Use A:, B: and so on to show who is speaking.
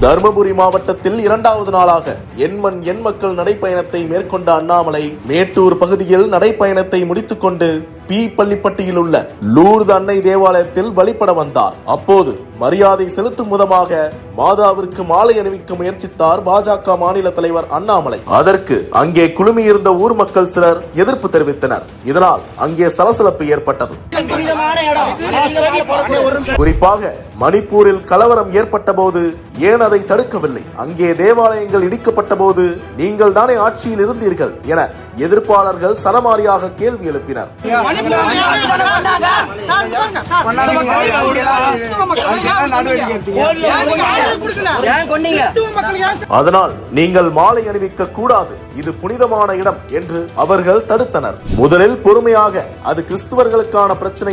A: தருமபுரி மாவட்டத்தில் இரண்டாவது நாளாக எண்மண் எண் மக்கள் நடைப்பயணத்தை மேற்கொண்ட அண்ணாமலை மேட்டூர் பகுதியில் நடைப்பயணத்தை முடித்துக்கொண்டு பி பள்ளிப்பட்டியில் உள்ள லூர்து அன்னை தேவாலயத்தில் வழிபட வந்தார். அப்போது மரியாதை செலுத்தும் விதமாக மாதாவிற்கு மாலை அணிவிக்க முயற்சித்தார் பாஜக மாநில தலைவர் அண்ணாமலை. அதற்கு அங்கே குழுமியிருந்த ஊர் மக்கள் சிலர் எதிர்ப்பு தெரிவித்தனர். இதனால் அங்கே சலசலப்பு ஏற்பட்டது. குறிப்பாக மணிப்பூரில் கலவரம் ஏற்பட்ட போது ஏன் அதை தடுக்கவில்லை? அங்கே தேவாலயங்கள் இடிக்கப்பட்ட போது நீங்கள் தானே ஆட்சியில் இருந்தீர்கள் என எதிர்ப்பாளர்கள் சரமாரியாக கேள்வி எழுப்பினர். அதனால் நீங்கள் மாலை அணிவிக்க கூடாது. இது புனிதமான இடம் என்று அவர்கள் தடுத்தனர். முதலில் பொறுமையாக அது கிறிஸ்துவர்களுக்கான பிரச்சனை